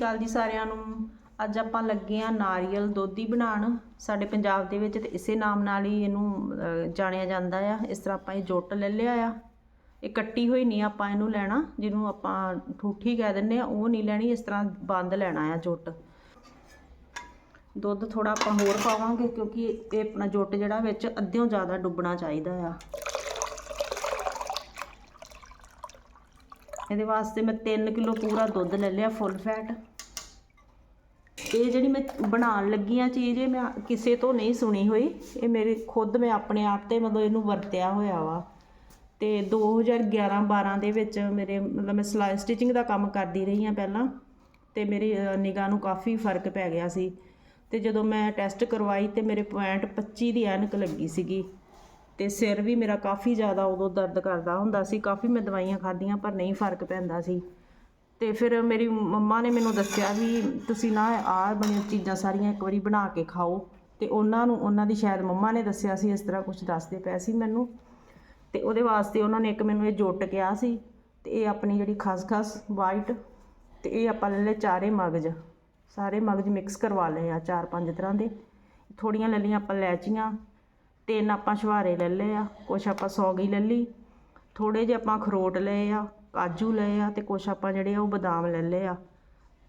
ਅਕਾਲ ਜੀ ਸਾਰਿਆਂ ਨੂੰ। ਅੱਜ ਆਪਾਂ ਲੱਗੇ ਆ ਨਾਰੀਅਲ ਦੋਧੀ ਬਣਾਉਣ। ਸਾਡੇ ਪੰਜਾਬ ਦੇ ਵਿੱਚ ਤੇ ਇਸੇ ਨਾਮ ਨਾਲ ਹੀ ਇਹਨੂੰ ਜਾਣਿਆ ਜਾਂਦਾ ਆ। ਇਸ ਤਰ੍ਹਾਂ ਆਪਾਂ ਇਹ ਜੁੱਟ ਲੈ ਲਿਆ ਆ। ਇਹ ਕੱਟੀ ਹੋਈ ਨਹੀਂ ਆਪਾਂ ਇਹਨੂੰ ਲੈਣਾ, ਜਿਹਨੂੰ ਆਪਾਂ ਠੂਠੀ ਕਹਿ ਦਿੰਦੇ ਆ, ਉਹ ਨਹੀਂ ਲੈਣੀ, ਇਸ ਤਰ੍ਹਾਂ ਬੰਦ ਲੈਣਾ ਆ ਜੁੱਟ। ਦੁੱਧ ਥੋੜਾ ਆਪਾਂ ਹੋਰ ਪਾਵਾਂਗੇ, ਕਿਉਂਕਿ ਇਹ ਆਪਣਾ ਜੁੱਟ ਜਿਹੜਾ ਵਿੱਚ ਅੱਧਿਓਂ ਜ਼ਿਆਦਾ ਡੁੱਬਣਾ ਚਾਹੀਦਾ ਆ। ਇਹਦੇ ਵਾਸਤੇ ਮੈਂ 3 ਕਿਲੋ ਪੂਰਾ ਦੁੱਧ ਲੈ ਲਿਆ, ਫੁੱਲ ਫੈਟ। ਇਹ ਜਿਹੜੀ ਮੈਂ ਬਣਾਉਣ ਲੱਗੀ ਆ ਚੀਜ਼, ਇਹ ਮੈਂ ਕਿਸੇ ਤੋਂ ਨਹੀਂ ਸੁਣੀ ਹੋਈ। ਇਹ ਮੇਰੇ ਖੁਦ ਮੈਂ ਆਪਣੇ ਆਪ ਤੇ ਮਤਲਬ ਇਹਨੂੰ ਵਰਤਿਆ ਹੋਇਆ ਵਾ। ਤੇ 2011 12 ਦੇ ਵਿੱਚ ਮੇਰੇ ਮਤਲਬ ਮੈਂ ਸਿਲਾਈ ਸਟਿਚਿੰਗ ਦਾ ਕੰਮ ਕਰਦੀ ਰਹੀ ਆ ਪਹਿਲਾਂ। ਤੇ ਮੇਰੀ ਨਿਗਾਹ ਨੂੰ ਕਾਫੀ ਫ਼ਰਕ ਪੈ ਗਿਆ ਸੀ। ਤੇ ਜਦੋਂ ਮੈਂ ਟੈਸਟ ਕਰਵਾਈ ਤੇ ਮੇਰੇ ਪੁਆਇੰਟ 25 ਦੀ ਐਨਕ ਲੱਗੀ ਸੀਗੀ। ਤੇ ਸਿਰ ਵੀ ਮੇਰਾ ਕਾਫੀ ਜ਼ਿਆਦਾ ਉਦੋਂ ਦਰਦ ਕਰਦਾ ਹੁੰਦਾ ਸੀ। ਕਾਫੀ ਮੈਂ ਦਵਾਈਆਂ ਖਾਧੀਆਂ ਪਰ ਨਹੀਂ ਫ਼ਰਕ ਪੈਂਦਾ ਸੀ। ਅਤੇ ਫਿਰ ਮੇਰੀ ਮੰਮਾ ਨੇ ਮੈਨੂੰ ਦੱਸਿਆ ਵੀ ਤੁਸੀਂ ਨਾ ਆਹ ਬਣੀਆਂ ਚੀਜ਼ਾਂ ਸਾਰੀਆਂ ਇੱਕ ਵਾਰੀ ਬਣਾ ਕੇ ਖਾਓ। ਅਤੇ ਉਹਨਾਂ ਨੂੰ, ਉਹਨਾਂ ਦੀ ਸ਼ਾਇਦ ਮੰਮਾ ਨੇ ਦੱਸਿਆ ਸੀ, ਇਸ ਤਰ੍ਹਾਂ ਕੁਝ ਦੱਸਦੇ ਪਏ ਸੀ ਮੈਨੂੰ। ਅਤੇ ਉਹਦੇ ਵਾਸਤੇ ਉਹਨਾਂ ਨੇ ਇੱਕ ਮੈਨੂੰ ਇਹ ਜੁੱਟ ਕਿਹਾ ਸੀ ਅਤੇ ਇਹ ਆਪਣੀ ਜਿਹੜੀ ਖਸਖਸ ਵਾਈਟ ਅਤੇ ਇਹ ਆਪਾਂ ਲੈ ਲਏ ਚਾਰੇ ਮਗਜ। ਸਾਰੇ ਮਗਜ ਮਿਕਸ ਕਰਵਾ ਲਏ ਆ ਚਾਰ ਪੰਜ ਤਰ੍ਹਾਂ ਦੇ। ਥੋੜੀਆਂ ਲੈ ਲਈਆਂ ਆਪਾਂ ਲੈਚੀਆਂ ਤਿੰਨ ਆਪਾਂ ਛੁਹਾਰੇ ਲੈ ਲਏ ਆ, ਕੁਛ ਆਪਾਂ ਸੌਗੀ ਲੈ ਲਈ। ਥੋੜੇ ਜਿਹੇ ਆਪਾਂ ਅਖਰੋਟ ਲਏ ਆ ਕਾਜੂ ਲਏ ਆ ਤੇ ਕੁਛ ਆਪਾਂ ਜਿਹੜੇ ਆ ਉਹ ਬਦਾਮ ਲੈ ਲਏ ਆ।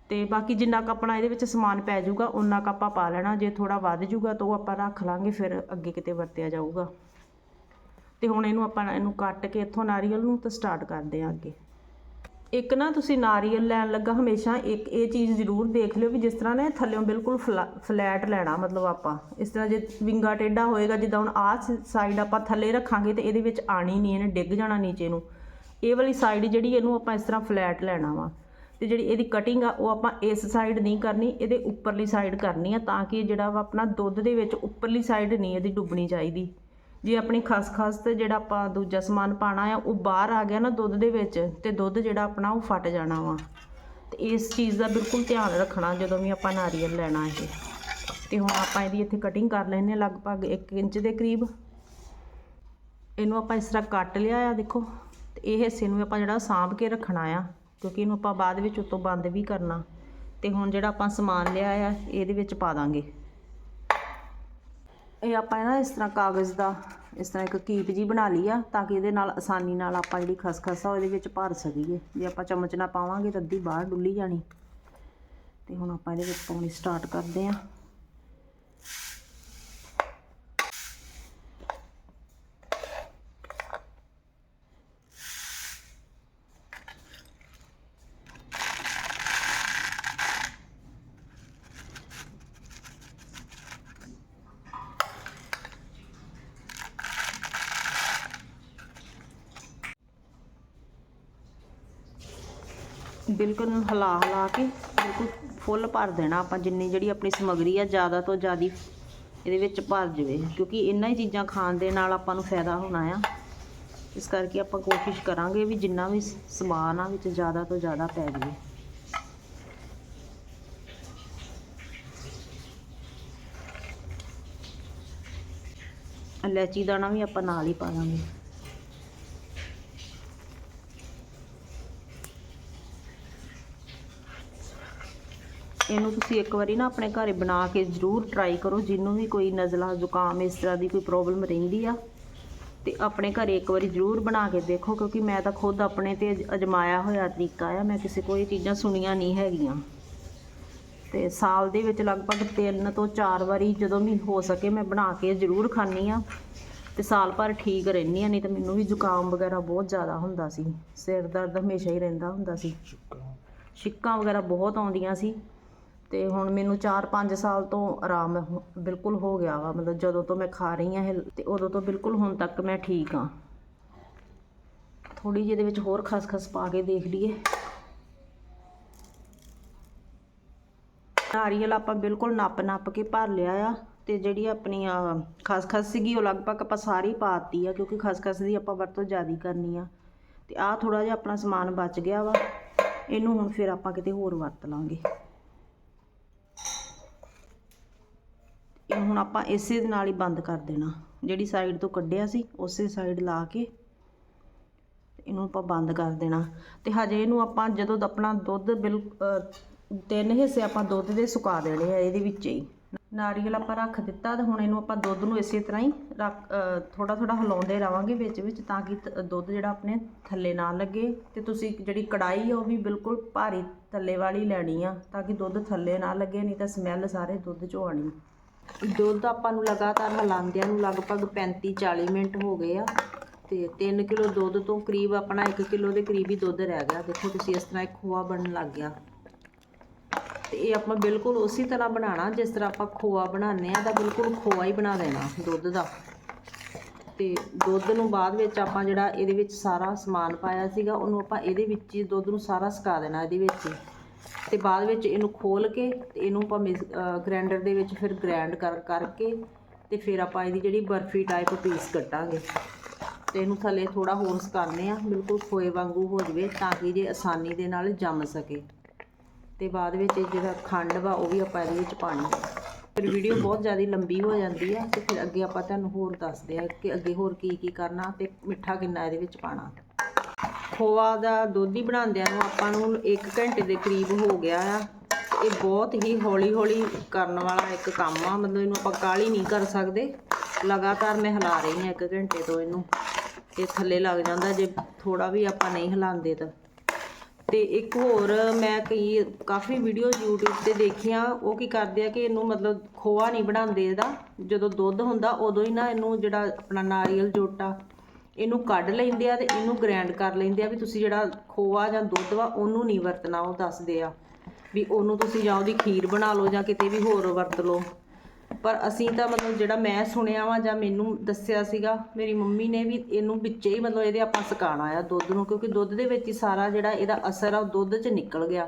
ਤੇ ਬਾਕੀ ਜਿੰਨਾ ਕੁ ਆਪਣਾ ਇਹਦੇ ਵਿੱਚ ਸਮਾਨ ਪੈ ਜਾਊਗਾ ਉਨਾ ਕੁ ਆਪਾਂ ਪਾ ਲੈਣਾ। ਜੇ ਥੋੜਾ ਵੱਧ ਜਾਊਗਾ ਤਾਂ ਉਹ ਆਪਾਂ ਰੱਖ ਲਾਂਗੇ, ਫਿਰ ਅੱਗੇ ਕਿਤੇ ਵਰਤਿਆ ਜਾਊਗਾ। ਤੇ ਹੁਣ ਇਹਨੂੰ ਆਪਾਂ ਇਹਨੂੰ ਕੱਟ ਕੇ ਇੱਥੋਂ ਨਾਰੀਅਲ ਨੂੰ ਤਾਂ ਸਟਾਰਟ ਕਰਦੇ ਆ ਅੱਗੇ। ਇੱਕ ਨਾ ਤੁਸੀਂ ਨਾਰੀਅਲ ਲੈਣ ਲੱਗਾ ਹਮੇਸ਼ਾ, ਇੱਕ ਇਹ ਚੀਜ਼ ਜ਼ਰੂਰ ਦੇਖ ਲਿਓ ਵੀ ਜਿਸ ਤਰ੍ਹਾਂ ਨੇ ਥੱਲੇੋਂ ਬਿਲਕੁਲ ਫਲੈਟ ਲੈਣਾ ਮਤਲਬ ਆਪਾਂ। ਇਸ ਤਰ੍ਹਾਂ ਜੇ ਵਿੰਗਾ ਟੇਢਾ ਹੋਏਗਾ, ਜਿੱਦਾਂ ਹੁਣ ਆਹ ਸਾਈਡ ਆਪਾਂ ਥੱਲੇ ਰੱਖਾਂਗੇ ਤੇ ਇਹਦੇ ਵਿੱਚ ਆਣੀ ਨਹੀਂ ਇਹਨੇ ਡਿੱਗ ਜਾਣਾ ਨੀਚੇ ਨੂੰ। ਇਹ ਵਾਲੀ ਸਾਈਡ ਜਿਹੜੀ ਇਹਨੂੰ ਆਪਾਂ ਇਸ ਤਰ੍ਹਾਂ ਫਲੈਟ ਲੈਣਾ ਵਾ। ਤੇ ਜਿਹੜੀ ਇਹਦੀ ਕਟਿੰਗ ਆ, ਉਹ ਆਪਾਂ ਇਸ ਸਾਈਡ ਨਹੀਂ ਕਰਨੀ, ਇਹਦੇ ਉੱਪਰਲੀ ਸਾਈਡ ਕਰਨੀ ਆ ਤਾਂ ਕਿ ਜਿਹੜਾ ਵਾ ਆਪਣਾ ਦੁੱਧ ਦੇ ਵਿੱਚ ਉੱਪਰਲੀ ਸਾਈਡ ਨਹੀਂ ਇਹਦੀ ਡੁੱਬਣੀ ਚਾਹੀਦੀ। ਜੇ ਆਪਣੀ ਖਸਖਸ ਤੇ ਜਿਹੜਾ ਆਪਾਂ ਦੂਜਾ ਸਮਾਨ ਪਾਣਾ ਆ, ਉਹ ਬਾਹਰ ਆ ਗਿਆ ਨਾ ਦੁੱਧ ਦੇ ਵਿੱਚ, ਤੇ ਦੁੱਧ ਜਿਹੜਾ ਆਪਣਾ ਉਹ ਫਟ ਜਾਣਾ ਵਾ। ਤੇ ਇਸ ਚੀਜ਼ ਦਾ ਬਿਲਕੁਲ ਧਿਆਨ ਰੱਖਣਾ ਜਦੋਂ ਵੀ ਆਪਾਂ ਨਾਰੀਅਲ ਲੈਣਾ ਇਹ। ਤੇ ਹੁਣ ਆਪਾਂ ਇਹਦੀ ਇੱਥੇ ਕਟਿੰਗ ਕਰ ਲੈਨੇ ਲਗਭਗ 1 ਇੰਚ ਦੇ ਕਰੀਬ। ਇਹਨੂੰ ਆਪਾਂ ਇਸ ਤਰ੍ਹਾਂ ਕੱਟ ਲਿਆ ਆ, ਦੇਖੋ। ਤੇ ਇਹ ਹਿੱਸੇ ਨੂੰ ਆਪਾਂ ਜਿਹੜਾ ਸਾਂਭ ਕੇ ਰੱਖਣਾ ਆ, ਕਿਉਂਕਿ ਇਹਨੂੰ ਆਪਾਂ ਬਾਅਦ ਵਿੱਚ ਉਤੋਂ ਬੰਦ ਵੀ ਕਰਨਾ। ਤੇ ਹੁਣ ਜਿਹੜਾ ਆਪਾਂ ਸਮਾਨ ਲਿਆ ਆ, ਇਹਦੇ ਵਿੱਚ ਪਾ ਦਾਂਗੇ। ਇਹ ਆਪਾਂ ਨਾ ਇਸ ਤਰ੍ਹਾਂ ਕਾਗਜ਼ ਦਾ, ਇਸ ਤਰ੍ਹਾਂ ਇੱਕ ਕੀਪ ਜੀ ਬਣਾ ਲਈ ਆ, ਤਾਂ ਕਿ ਇਹਦੇ ਨਾਲ ਆਸਾਨੀ ਨਾਲ ਆਪਾਂ ਜਿਹੜੀ ਖਸਖਸ ਆ ਉਹਦੇ ਵਿੱਚ ਭਰ ਸਕੀਏ। ਜੇ ਆਪਾਂ ਚਮਚ ਨਾਲ ਪਾਵਾਂਗੇ ਤਾਂ ਅੱਧੀ ਬਾਹਰ ਡੁੱਲੀ ਜਾਣੀ। ਤੇ ਹੁਣ ਆਪਾਂ ਇਹਦੇ ਵਿੱਚ ਪਾਉਣੀ ਸਟਾਰਟ ਕਰਦੇ ਆ। ਬਿਲਕੁਲ ਹਿਲਾ ਹਿਲਾ ਕੇ ਬਿਲਕੁਲ ਫੁੱਲ ਭਰ ਦੇਣਾ ਆਪਾਂ, ਜਿੰਨੀ ਜਿਹੜੀ ਆਪਣੀ ਸਮੱਗਰੀ ਆ, ਜ਼ਿਆਦਾ ਤੋਂ ਜ਼ਿਆਦੀ ਇਹਦੇ ਵਿੱਚ ਭਰ ਜਾਵੇ, ਕਿਉਂਕਿ ਇਹਨਾਂ ਹੀ ਚੀਜ਼ਾਂ ਖਾਣ ਦੇ ਨਾਲ ਆਪਾਂ ਨੂੰ ਫਾਇਦਾ ਹੋਣਾ ਆ। ਇਸ ਕਰਕੇ ਆਪਾਂ ਕੋਸ਼ਿਸ਼ ਕਰਾਂਗੇ ਵੀ ਜਿੰਨਾ ਵੀ ਸਮਾਨ ਆ ਵਿੱਚ ਜ਼ਿਆਦਾ ਤੋਂ ਜ਼ਿਆਦਾ ਪੈ ਜਾਵੇ। ਇਲਾਚੀ ਦਾਣਾ ਵੀ ਆਪਾਂ ਨਾਲ ਹੀ ਪਾ ਦਾਂਗੇ। ਇਹਨੂੰ ਤੁਸੀਂ ਇੱਕ ਵਾਰੀ ਨਾ ਆਪਣੇ ਘਰੇ ਬਣਾ ਕੇ ਜ਼ਰੂਰ ਟਰਾਈ ਕਰੋ। ਜਿਹਨੂੰ ਵੀ ਕੋਈ ਨਜ਼ਲਾ ਜ਼ੁਕਾਮ ਇਸ ਤਰ੍ਹਾਂ ਦੀ ਕੋਈ ਪ੍ਰੋਬਲਮ ਰਹਿੰਦੀ ਆ ਤੇ ਆਪਣੇ ਘਰੇ ਇੱਕ ਵਾਰੀ ਜ਼ਰੂਰ ਬਣਾ ਕੇ ਦੇਖੋ ਕਿਉਂਕਿ ਮੈਂ ਤਾਂ ਖੁਦ ਆਪਣੇ ਤੇ ਅਜ- ਅਜਮਾਇਆ ਹੋਇਆ ਤਰੀਕਾ ਆ। ਮੈਂ ਕਿਸੇ ਕੋਈ ਚੀਜ਼ਾਂ ਸੁਣੀਆਂ ਨਹੀਂ ਹੈਗੀਆਂ। ਤੇ ਸਾਲ ਦੇ ਵਿੱਚ ਲਗਭਗ 3 ਤੋਂ 4 ਵਾਰੀ ਜਦੋਂ ਵੀ ਹੋ ਸਕੇ ਮੈਂ ਬਣਾ ਕੇ ਜ਼ਰੂਰ ਖਾਂਦੀ ਆ। ਤੇ ਸਾਲ ਭਰ ਠੀਕ ਰਹਿੰਦੀ ਆ ਨਹੀਂ ਤਾਂ ਮੈਨੂੰ ਵੀ ਜ਼ੁਕਾਮ ਵਗੈਰਾ ਬਹੁਤ ਜ਼ਿਆਦਾ ਹੁੰਦਾ ਸੀ। ਸਿਰ ਦਰਦ ਹਮੇਸ਼ਾ ਹੀ ਰਹਿੰਦਾ ਹੁੰਦਾ ਸੀ। ਛਿੱਕਾਂ ਵਗੈਰਾ ਬਹੁਤ ਆਉਂਦੀਆਂ ਸੀ। ਅਤੇ ਹੁਣ ਮੈਨੂੰ 4-5 ਸਾਲ ਤੋਂ ਆਰਾਮ ਬਿਲਕੁਲ ਹੋ ਗਿਆ ਵਾ, ਮਤਲਬ ਜਦੋਂ ਤੋਂ ਮੈਂ ਖਾ ਰਹੀ ਹਾਂ ਇਹ, ਤੇ ਉਦੋਂ ਤੋਂ ਬਿਲਕੁਲ ਹੁਣ ਤੱਕ ਮੈਂ ਠੀਕ ਹਾਂ। ਥੋੜ੍ਹੀ ਜਿਹੀ ਇਹਦੇ ਵਿੱਚ ਹੋਰ ਖਸਖਸ ਪਾ ਕੇ ਦੇਖ ਲਈਏ। ਨਾਰੀਅਲ ਆਪਾਂ ਬਿਲਕੁਲ ਨੱਪ-ਨੱਪ ਕੇ ਭਰ ਲਿਆ ਆ, ਤੇ ਜਿਹੜੀ ਆਪਣੀ ਆ ਖਸਖਸ ਸੀਗੀ ਉਹ ਲਗਭਗ ਆਪਾਂ ਸਾਰੀ ਪਾਤੀ ਆ, ਕਿਉਂਕਿ ਖਸਖਸ ਦੀ ਆਪਾਂ ਵਰਤੋਂ ਜ਼ਿਆਦਾ ਕਰਨੀ ਆ। ਤੇ ਆਹ ਥੋੜਾ ਜਿਹਾ ਆਪਣਾ ਸਮਾਨ ਬਚ ਗਿਆ ਵਾ, ਇਹਨੂੰ ਹੁਣ ਫਿਰ ਆਪਾਂ ਕਿਤੇ ਹੋਰ ਵਰਤ ਲਾਂਗੇ ਇਹ ਹੁਣ ਆਪਾਂ ਇਸੇ ਦੇ ਨਾਲ ਹੀ ਬੰਦ ਕਰ ਦੇਣਾ। ਜਿਹੜੀ ਸਾਈਡ ਤੋਂ ਕੱਢਿਆ ਸੀ, ਉਸੇ ਸਾਈਡ ਲਾ ਕੇ ਇਹਨੂੰ ਆਪਾਂ ਬੰਦ ਕਰ ਦੇਣਾ। ਤੇ ਹਜੇ ਇਹਨੂੰ ਆਪਾਂ ਜਦੋਂ ਆਪਣਾ ਦੁੱਧ ਬਿਲ ਤਿੰਨ ਹਿੱਸੇ ਆਪਾਂ ਦੁੱਧ ਦੇ ਸੁਕਾ ਦੇਣੇ ਆ, ਇਹਦੇ ਵਿੱਚ ਹੀ। ਨਾਰੀਅਲ ਆਪਾਂ ਰੱਖ ਦਿੱਤਾ, ਤੇ ਹੁਣ ਇਹਨੂੰ ਆਪਾਂ ਦੁੱਧ ਨੂੰ ਇਸੇ ਤਰ੍ਹਾਂ ਹੀ ਰੱਖ ਥੋੜਾ ਥੋੜਾ ਹਿਲਾਉਂਦੇ ਰਵਾਂਗੇ ਵਿੱਚ ਵਿੱਚ, ਤਾਂ ਕਿ ਦੁੱਧ ਜਿਹੜਾ ਆਪਣੇ ਥੱਲੇ ਨਾ ਲੱਗੇ। ਤੇ ਤੁਸੀਂ ਜਿਹੜੀ ਕੜਾਈ ਆ, ਉਹ ਵੀ ਬਿਲਕੁਲ ਭਾਰੀ ਥੱਲੇ ਵਾਲੀ ਲੈਣੀ ਆ, ਤਾਂ ਕਿ ਦੁੱਧ ਥੱਲੇ ਨਾ ਲੱਗੇ, ਨਹੀਂ ਤਾਂ ਸਮੈਲ ਸਾਰੇ ਦੁੱਧ ਚੋਂ ਆਣੀ ਦੁੱਧ ਆਪਾਂ ਨੂੰ ਲਗਾਤਾਰ ਹਿਲਾਉਂਦਿਆਂ ਨੂੰ ਲਗਭਗ 35 40 ਮਿੰਟ ਹੋ ਗਏ ਆ। ਤੇ 3 ਕਿਲੋ ਦੁੱਧ ਤੋਂ ਕਰੀਬ ਆਪਣਾ 1 ਕਿਲੋ ਦੇ ਕਰੀਬ ਹੀ ਦੁੱਧ ਰਹਿ ਗਿਆ। ਦੇਖੋ ਤੁਸੀਂ ਇਸ ਤਰ੍ਹਾਂ ਇੱਕ ਖੋਆ ਬਣਨ ਲੱਗ ਗਿਆ। ਤੇ ਇਹ ਆਪਾਂ ਬਿਲਕੁਲ ਉਸੇ ਤਰ੍ਹਾਂ ਬਣਾਉਣਾ, ਜਿਸ ਤਰ੍ਹਾਂ ਆਪਾਂ ਖੋਆ ਬਣਾਉਂਦੇ ਆ ਤਾਂ ਬਿਲਕੁਲ ਖੋਆ ਹੀ ਬਣਾ ਦੇਣਾ ਦੁੱਧ ਦਾ। ਤੇ ਦੁੱਧ ਨੂੰ ਬਾਅਦ ਵਿੱਚ ਆਪਾਂ ਜਿਹੜਾ ਇਹਦੇ ਵਿੱਚ ਸਾਰਾ ਸਮਾਨ ਪਾਇਆ ਸੀਗਾ, ਉਹਨੂੰ ਆਪਾਂ ਇਹਦੇ ਵਿੱਚ ਹੀ ਦੁੱਧ ਨੂੰ ਸਾਰਾ ਸੁਕਾ ਦੇਣਾ ਇਹਦੇ ਵਿੱਚ ਹੀ। ਤੇ ਬਾਅਦ ਵਿੱਚ ਇਹਨੂੰ ਖੋਲ ਕੇ ਤੇ ਇਹਨੂੰ ਆਪਾਂ ਗ੍ਰਾਈਂਡਰ ਦੇ ਵਿੱਚ ਫਿਰ ਗ੍ਰਾਈਂਡ ਕਰ, ਕਰਕੇ ਤੇ ਫਿਰ ਆਪਾਂ ਇਹਦੀ ਜਿਹੜੀ ਬਰਫੀ ਟਾਈਪ ਪੀਸ ਕੱਟਾਂਗੇ। ਤੇ ਇਹਨੂੰ ਥੱਲੇ ਥੋੜਾ ਹੋਰ ਸੁਕਾਉਂਦੇ ਆ ਬਿਲਕੁਲ ਖੋਏ ਵਾਂਗੂ ਹੋ ਜਵੇ ਤਾਂ ਕਿ ਜੇ ਆਸਾਨੀ ਦੇ ਨਾਲ ਜੰਮ ਸਕੇ। ਤੇ ਬਾਅਦ ਵਿੱਚ ਇਹ ਜਿਹੜਾ ਖੰਡ ਵਾ, ਉਹ ਵੀ ਆਪਾਂ ਇਹਦੇ ਵਿੱਚ ਪਾਣੀ ਫਿਰ ਵੀਡੀਓ ਬਹੁਤ ਜ਼ਿਆਦਾ ਲੰਬੀ ਹੋ ਜਾਂਦੀ ਹੈ ਤੇ ਫਿਰ ਅੱਗੇ ਆਪਾਂ ਤੁਹਾਨੂੰ ਹੋਰ ਦੱਸਦੇ ਆ ਕਿ ਅੱਗੇ ਹੋਰ ਕੀ ਕੀ ਕਰਨਾ ਤੇ ਮਿੱਠਾ ਕਿੰਨਾ ਇਹਦੇ ਵਿੱਚ ਪਾਣਾ ਖੋਆ ਦਾ ਦੁੱਧ ਹੀ ਬਣਾਉਂਦਿਆਂ ਨੂੰ ਆਪਾਂ ਨੂੰ 1 ਘੰਟੇ ਦੇ ਕਰੀਬ ਹੋ ਗਿਆ ਆ। ਇਹ ਬਹੁਤ ਹੀ ਹੌਲੀ ਹੌਲੀ ਕਰਨ ਵਾਲਾ ਇੱਕ ਕੰਮ ਆ। ਮਤਲਬ ਇਹਨੂੰ ਆਪਾਂ ਕਾਲੀ ਨਹੀਂ ਕਰ ਸਕਦੇ। ਲਗਾਤਾਰ ਮੈਂ ਹਿਲਾ ਰਹੀ ਹਾਂ 1 ਘੰਟੇ ਤੋਂ ਇਹਨੂੰ। ਇਹ ਥੱਲੇ ਲੱਗ ਜਾਂਦਾ ਜੇ ਥੋੜਾ ਵੀ ਆਪਾਂ ਨਹੀਂ ਹਿਲਾਉਂਦੇ ਤਾਂ। ਤੇ ਇੱਕ ਹੋਰ ਮੈਂ ਕਈ, ਕਾਫੀ ਵੀਡੀਓਜ਼ YouTube ਤੇ ਦੇਖੀਆਂ। ਉਹ ਕੀ ਕਰਦੇ ਆ ਕਿ ਇਹਨੂੰ ਮਤਲਬ ਖੋਆ ਨਹੀਂ ਬਣਾਉਂਦੇ ਇਹਦਾ। ਜਦੋਂ ਦੁੱਧ ਹੁੰਦਾ ਉਦੋਂ ਹੀ ਨਾ ਇਹਨੂੰ ਜਿਹੜਾ ਆਪਣਾ ਨਾਰੀਅਲ ਜੋਟਾ ਇਹਨੂੰ ਕੱਢ ਲੈਂਦੇ ਆ ਤੇ ਇਹਨੂੰ ਗ੍ਰਾਈਂਡ ਕਰ ਲੈਂਦੇ ਆ ਵੀ ਤੁਸੀਂ ਜਿਹੜਾ ਖੋਆ ਜਾਂ ਦੁੱਧ ਵਾ ਉਹਨੂੰ ਨਹੀਂ ਵਰਤਣਾ, ਉਹ ਦੱਸਦੇ ਆ ਵੀ ਉਹਨੂੰ ਤੁਸੀਂ ਜਾਂ ਉਹਦੀ ਖੀਰ ਬਣਾ ਲਓ ਜਾਂ ਕਿਤੇ ਵੀ ਹੋਰ ਵਰਤ ਲਓ। ਪਰ ਅਸੀਂ ਤਾਂ ਮਤਲਬ ਜਿਹੜਾ ਮੈਂ ਸੁਣਿਆ ਵਾ ਜਾਂ ਮੈਨੂੰ ਦੱਸਿਆ ਸੀਗਾ, ਮੇਰੀ ਮੰਮੀ ਨੇ ਵੀ ਇਹਨੂੰ ਵਿੱਚੇ ਹੀ ਮਤਲਬ ਇਹਦੇ ਆਪਾਂ ਸੁਕਾਉਣਾ ਆ ਦੁੱਧ ਨੂੰ, ਕਿਉਂਕਿ ਦੁੱਧ ਦੇ ਵਿੱਚ ਹੀ ਸਾਰਾ ਜਿਹੜਾ ਇਹਦਾ ਅਸਰ ਆ ਉਹ ਦੁੱਧ 'ਚ ਨਿਕਲ ਗਿਆ।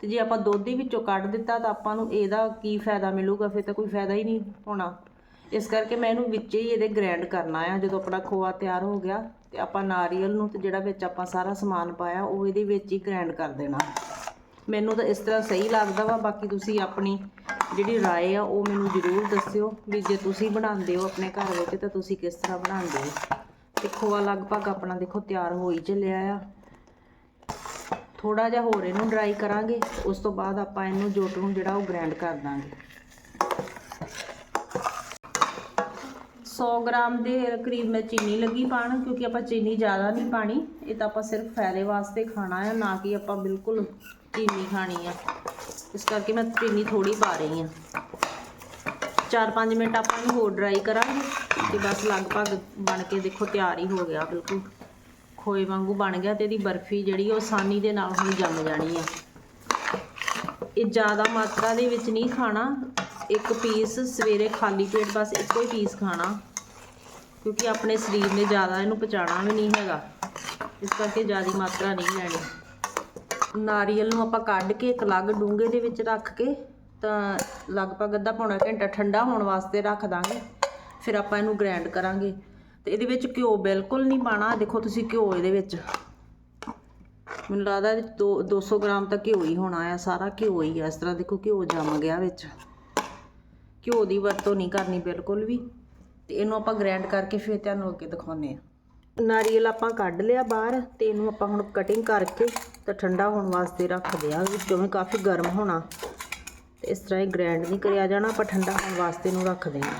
ਤੇ ਜੇ ਆਪਾਂ ਦੁੱਧ ਹੀ ਵਿੱਚੋਂ ਕੱਢ ਦਿੱਤਾ ਤਾਂ ਆਪਾਂ ਨੂੰ ਇਹਦਾ ਕੀ ਫਾਇਦਾ ਮਿਲੂਗਾ? ਫਿਰ ਤਾਂ ਕੋਈ ਫਾਇਦਾ ਹੀ ਨਹੀਂ ਹੋਣਾ। ਇਸ ਕਰਕੇ ਮੈਂ ਇਹਨੂੰ ਵਿੱਚ ਹੀ ਇਹਦੇ ਗ੍ਰੈਂਡ ਕਰਨਾ ਆ। ਜਦੋਂ ਆਪਣਾ ਖੋਆ ਤਿਆਰ ਹੋ ਗਿਆ, ਤੇ ਆਪਾਂ ਨਾਰੀਅਲ ਨੂੰ ਤੇ ਜਿਹੜਾ ਵਿੱਚ ਆਪਾਂ ਸਾਰਾ ਸਮਾਨ ਪਾਇਆ, ਉਹ ਇਹਦੇ ਵਿੱਚ ਹੀ ਗ੍ਰੈਂਡ ਕਰ ਦੇਣਾ। ਮੈਨੂੰ ਤਾਂ ਇਸ ਤਰ੍ਹਾਂ ਸਹੀ ਲੱਗਦਾ ਵਾ। ਬਾਕੀ ਤੁਸੀਂ ਆਪਣੀ ਜਿਹੜੀ ਰਾਏ ਆ, ਉਹ ਮੈਨੂੰ ਜ਼ਰੂਰ ਦੱਸਿਓ ਵੀ ਜੇ ਤੁਸੀਂ ਬਣਾਉਂਦੇ ਹੋ ਆਪਣੇ ਘਰ ਵਿੱਚ, ਤਾਂ ਤੁਸੀਂ ਕਿਸ ਤਰ੍ਹਾਂ ਬਣਾਉਂਦੇ ਹੋ? ਤੇ ਖੋਆ ਲਗਭਗ ਆਪਣਾ ਦੇਖੋ ਤਿਆਰ ਹੋ ਹੀ ਚੱਲਿਆ ਆ। ਥੋੜਾ ਜਿਹਾ ਹੋਰ ਇਹਨੂੰ ਡਰਾਈ ਕਰਾਂਗੇ, ਉਸ ਤੋਂ ਬਾਅਦ ਆਪਾਂ ਇਹਨੂੰ ਜੋਟ ਨੂੰ ਜਿਹੜਾ ਉਹ ਗ੍ਰੈਂਡ ਕਰ ਦਾਂਗੇ। 100 ਗ੍ਰਾਮ ਦੇ ਕਰੀਬ ਮੈਂ ਚੀਨੀ ਲੱਗੀ ਪਾਣ, ਕਿਉਂਕਿ ਆਪਾਂ ਚੀਨੀ ਜ਼ਿਆਦਾ ਨਹੀਂ ਪਾਣੀ। ਇਹ ਤਾਂ ਆਪਾਂ ਸਿਰਫ ਫਾਇਦੇ ਵਾਸਤੇ ਖਾਣਾ ਆ, ਨਾ ਕਿ ਆਪਾਂ ਬਿਲਕੁਲ ਚੀਨੀ ਖਾਣੀ ਆ। ਇਸ ਕਰਕੇ ਮੈਂ ਚੀਨੀ ਥੋੜੀ ਪਾ ਰਹੀ ਆ। 4-5 ਮਿੰਟ ਆਪਾਂ ਇਹਨੂੰ ਹੋਰ ਡਰਾਈ ਕਰਾਂਗੇ, ਤੇ ਬਸ ਲਗਭਗ ਬਣ ਕੇ ਦੇਖੋ ਤਿਆਰ ਹੀ ਹੋ ਗਿਆ, ਬਿਲਕੁਲ। ਖੋਏ ਵਾਂਗੂ ਬਣ ਗਿਆ ਤੇ ਇਹਦੀ ਬਰਫੀ ਜਿਹੜੀ ਉਹ ਆਸਾਨੀ ਦੇ ਨਾਲ ਹੁਣ ਜੰਮ ਜਾਣੀ ਆ। ਇਹ ਜ਼ਿਆਦਾ ਮਾਤਰਾ ਦੇ ਵਿੱਚ ਨਹੀਂ ਖਾਣਾ, ਇੱਕ ਪੀਸ ਸਵੇਰੇ ਖਾਲੀ ਪੇਟ ਬਸ ਇੱਕੋ ਹੀ ਪੀਸ ਖਾਣਾ। ਕਿਉਂਕਿ ਆਪਣੇ ਸਰੀਰ ਨੇ ਜ਼ਿਆਦਾ ਇਹਨੂੰ ਪਚਾਣਾ ਵੀ ਨਹੀਂ ਹੈਗਾ। ਇਸ ਕਰਕੇ ਜ਼ਿਆਦਾ ਮਾਤਰਾ ਨਹੀਂ ਲੈਣੀ। ਨਾਰੀਅਲ ਨੂੰ ਆਪਾਂ ਕੱਢ ਕੇ ਇੱਕ ਅਲੱਗ ਡੂੰਘੇ ਦੇ ਵਿੱਚ ਰੱਖ ਕੇ ਤਾਂ ਲਗਭਗ ਅੱਧਾ ਪੌਣਾ ਘੰਟਾ ਠੰਡਾ ਹੋਣ ਵਾਸਤੇ ਰੱਖ ਦਾਂਗੇ। ਫਿਰ ਆਪਾਂ ਇਹਨੂੰ ਗ੍ਰਾਈਂਡ ਕਰਾਂਗੇ। ਤੇ ਇਹਦੇ ਵਿੱਚ ਘਿਓ ਬਿਲਕੁਲ ਨਹੀਂ ਪਾਣਾ ਦੇਖੋ ਤੁਸੀਂ ਘਿਓ ਇਹਦੇ ਵਿੱਚ। ਮੈਨੂੰ ਲੱਗਦਾ ਇਹਦੇ ਦੋ 200 ਗ੍ਰਾਮ ਤਾਂ ਘਿਓ ਹੀ ਹੋਣਾ ਆ। ਸਾਰਾ ਘਿਓ ਹੀ ਆ। ਇਸ ਤਰ੍ਹਾਂ ਦੇਖੋ ਘਿਓ ਜੰਮ ਗਿਆ ਵਿੱਚ। ਘਿਓ ਦੀ ਵਰਤੋਂ ਨਹੀਂ ਕਰਨੀ ਬਿਲਕੁਲ ਵੀ। ਤੇ ਇਹਨੂੰ ਆਪਾਂ ਗ੍ਰਾਈਂਡ ਕਰਕੇ ਫਿਰ ਤੁਹਾਨੂੰ ਅੱਗੇ ਦਿਖਾਉਂਦੇ ਆ ਨਾਰੀਅਲ ਆਪਾਂ ਕੱਢ ਲਿਆ ਬਾਹਰ ਤੇ ਇਹਨੂੰ ਆਪਾਂ ਹੁਣ ਕਟਿੰਗ ਕਰਕੇ ਤਾਂ ਠੰਡਾ ਹੋਣ ਵਾਸਤੇ ਰੱਖਦੇ ਆ ਵਿੱਚੋਂ ਵੀ ਕਾਫੀ ਗਰਮ ਹੋਣਾ। ਤੇ ਇਸ ਤਰ੍ਹਾਂ ਹੀ ਗ੍ਰਾਈਂਡ ਨਹੀਂ ਕਰਿਆ ਜਾਣਾ ਆਪਾਂ ਠੰਡਾ ਹੋਣ ਵਾਸਤੇ ਇਹਨੂੰ ਰੱਖਦੇ ਆ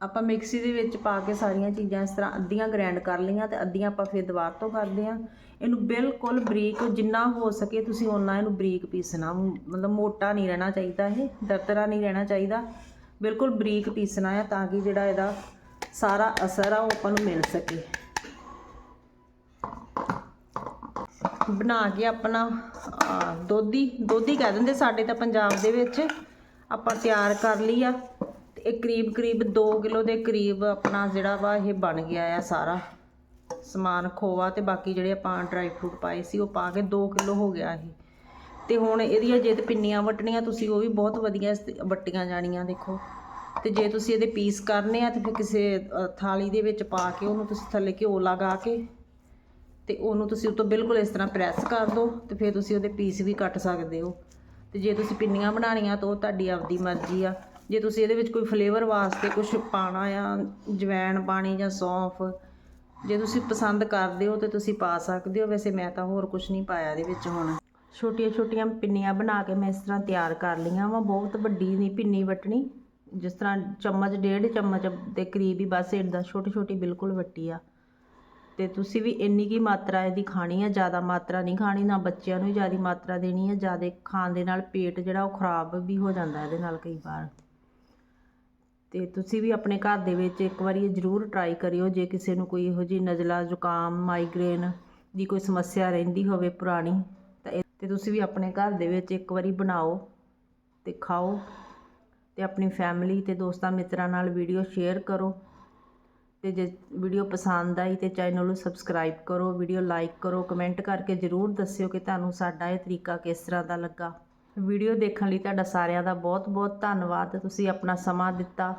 ਆਪਾਂ ਮਿਕਸੀ ਦੇ ਵਿੱਚ ਪਾ ਕੇ ਸਾਰੀਆਂ ਚੀਜ਼ਾਂ ਇਸ ਤਰ੍ਹਾਂ ਅੱਧੀਆਂ ਗ੍ਰਾਈਂਡ ਕਰ ਲਈਆਂ ਤੇ ਅੱਧੀਆਂ ਆਪਾਂ ਫਿਰ ਦੁਬਾਰ ਤੋਂ ਕਰਦੇ ਆ ਇਹਨੂੰ ਬਿਲਕੁਲ ਬਰੀਕ ਜਿੰਨਾ ਹੋ ਸਕੇ ਤੁਸੀਂ ਓਨਾ ਇਹਨੂੰ ਬਰੀਕ ਪੀਸਣਾ। ਮਤਲਬ ਮੋਟਾ ਨਹੀਂ ਰਹਿਣਾ ਚਾਹੀਦਾ ਇਹ ਦਰਦਰਾ ਨਹੀਂ ਰਹਿਣਾ ਚਾਹੀਦਾ। ਬਿਲਕੁਲ ਬਰੀਕ ਪੀਸਣਾ ਆ ਤਾਂ ਕਿ ਜਿਹੜਾ ਇਹਦਾ ਸਾਰਾ ਅਸਰ ਆ ਉਹ ਆਪਾਂ ਨੂੰ ਮਿਲ ਸਕੇ। ਬਣਾ ਕੇ ਆਪਣਾ ਅਹ, ਦੋਧੀ ਕਹਿ ਦਿੰਦੇ ਸਾਡੇ ਤਾਂ ਪੰਜਾਬ ਦੇ ਵਿੱਚ। ਆਪਾਂ ਤਿਆਰ ਕਰ ਲਈ ਆ। ਇਹ ਕਰੀਬ ਕਰੀਬ 2 ਕਿਲੋ ਦੇ ਕਰੀਬ ਆਪਣਾ ਜਿਹੜਾ ਵਾ ਇਹ ਬਣ ਗਿਆ ਆ ਸਾਰਾ। ਸਮਾਨ ਖੋਵਾ ਤੇ ਬਾਕੀ ਜਿਹੜੇ ਆਪਾਂ ਡਰਾਈ ਫਰੂਟ ਪਾਏ ਸੀ, ਉਹ ਪਾ ਕੇ 2 ਕਿਲੋ ਹੋ ਗਿਆ ਇਹ ਤੇ ਹੁਣ ਇਹਦੀਆਂ ਜੇ ਤੇ ਪਿੰਨੀਆਂ ਵਟਣੀਆਂ, ਤੁਸੀਂ ਉਹ ਵੀ ਬਹੁਤ ਵਧੀਆ ਵੱਟੀਆਂ ਜਾਣੀਆਂ ਦੇਖੋ। ਤੇ ਜੇ ਤੁਸੀਂ ਇਹਦੇ ਪੀਸ ਕਰਨੇ ਆ, ਤੇ ਫਿਰ ਕਿਸੇ ਥਾਲੀ ਦੇ ਵਿੱਚ ਪਾ ਕੇ ਉਹਨੂੰ ਤੁਸੀਂ ਥੱਲੇ ਘਿਓ ਲਗਾ ਕੇ, ਤੇ ਉਹਨੂੰ ਤੁਸੀਂ ਉੱਤੋਂ ਬਿਲਕੁਲ ਇਸ ਤਰ੍ਹਾਂ ਪ੍ਰੈਸ ਕਰ ਦਿਓ ਤੇ ਫਿਰ ਤੁਸੀਂ ਉਹਦੇ ਪੀਸ ਵੀ ਕੱਟ ਸਕਦੇ ਹੋ। ਤੇ ਜੇ ਤੁਸੀਂ ਪਿੰਨੀਆਂ ਬਣਾਉਣੀਆਂ, ਤਾਂ ਉਹ ਤੁਹਾਡੀ ਆਪਦੀ ਮਰਜ਼ੀ ਆ। ਜੇ ਤੁਸੀਂ ਇਹਦੇ ਵਿੱਚ ਕੋਈ ਫਲੇਵਰ ਵਾਸਤੇ ਕੁਝ ਪਾਣਾ ਆ, ਜਵੈਣ ਪਾਣੀ ਜਾਂ ਸੌਂਫ ਜੇ ਤੁਸੀਂ ਪਸੰਦ ਕਰਦੇ ਹੋ ਤੇ ਤੁਸੀਂ ਪਾ ਸਕਦੇ ਹੋ, ਵੈਸੇ ਮੈਂ ਤਾਂ ਹੋਰ ਕੁਝ ਨਹੀਂ ਪਾਇਆ ਇਹਦੇ ਵਿੱਚ ਹੁਣ। ਛੋਟੀਆਂ ਛੋਟੀਆਂ ਪਿੰਨੀਆਂ ਬਣਾ ਕੇ ਮੈਂ ਇਸ ਤਰ੍ਹਾਂ ਤਿਆਰ ਕਰ ਲਈਆਂ ਵਾ, ਬਹੁਤ ਵੱਡੀ ਨਹੀਂ ਪਿੰਨੀ ਵਟਣੀ, ਜਿਸ ਤਰ੍ਹਾਂ ਚਮਚ, ਡੇਢ ਚਮਚ ਦੇ ਕਰੀਬ ਹੀ ਬਸ ਇਦਾਂ ਛੋਟੀ ਛੋਟੀ ਬਿਲਕੁਲ ਵੱਟੀ ਆ। ਤੇ ਤੁਸੀਂ ਵੀ ਇੰਨੀ ਕੀ ਮਾਤਰਾ ਇਹਦੀ ਖਾਣੀ ਆ, ਜ਼ਿਆਦਾ ਮਾਤਰਾ ਨਹੀਂ ਖਾਣੀ, ਨਾ ਬੱਚਿਆਂ ਨੂੰ ਜ਼ਿਆਦਾ ਮਾਤਰਾ ਦੇਣੀ ਹੈ ਜ਼ਿਆਦਾ ਖਾਣ ਦੇ ਨਾਲ ਪੇਟ ਜਿਹੜਾ ਉਹ ਖਰਾਬ ਵੀ ਹੋ ਜਾਂਦਾ ਇਹਦੇ ਨਾਲ ਕਈ ਵਾਰ। ਤੇ ਤੁਸੀਂ ਵੀ ਆਪਣੇ ਘਰ ਦੇ ਵਿੱਚ ਇੱਕ ਵਾਰੀ ਇਹ ਜ਼ਰੂਰ ਟਰਾਈ ਕਰਿਓ, ਜੇ ਕਿਸੇ ਨੂੰ ਕੋਈ ਇਹੋ ਜਿਹੀ ਨਜ਼ਲਾ, ਜ਼ੁਕਾਮ ਮਾਈਗ੍ਰੇਨ ਦੀ ਕੋਈ ਸਮੱਸਿਆ ਰਹਿੰਦੀ ਹੋਵੇ ਪੁਰਾਣੀ, ਤਾਂ ਇਹ ਤੇ ਤੁਸੀਂ ਵੀ ਆਪਣੇ ਘਰ ਦੇ ਵਿੱਚ ਇੱਕ ਵਾਰੀ ਬਣਾਓ ਤੇ ਖਾਓ ਤੇ ਆਪਣੀ ਫੈਮਿਲੀ ਤੇ ਦੋਸਤਾਂ, ਮਿੱਤਰਾਂ ਨਾਲ ਵੀਡੀਓ ਸ਼ੇਅਰ ਕਰੋ ਤੇ ਜੇ ਵੀਡੀਓ ਪਸੰਦ ਆਈ ਤੇ ਚੈਨਲ ਨੂੰ ਸਬਸਕ੍ਰਾਈਬ ਕਰੋ ਵੀਡੀਓ ਲਾਈਕ ਕਰੋ ਕਮੈਂਟ ਕਰਕੇ ਜਰੂਰ ਦੱਸਿਓ ਕਿ ਤੁਹਾਨੂੰ ਸਾਡਾ ਇਹ ਤਰੀਕਾ ਕਿਸ ਤਰ੍ਹਾਂ ਦਾ ਲੱਗਾ। ਵੀਡੀਓ ਦੇਖਣ ਲਈ ਤੁਹਾਡਾ ਸਾਰਿਆਂ ਦਾ ਬਹੁਤ ਬਹੁਤ ਧੰਨਵਾਦ। ਤੁਸੀਂ ਆਪਣਾ ਸਮਾਂ ਦਿੱਤਾ।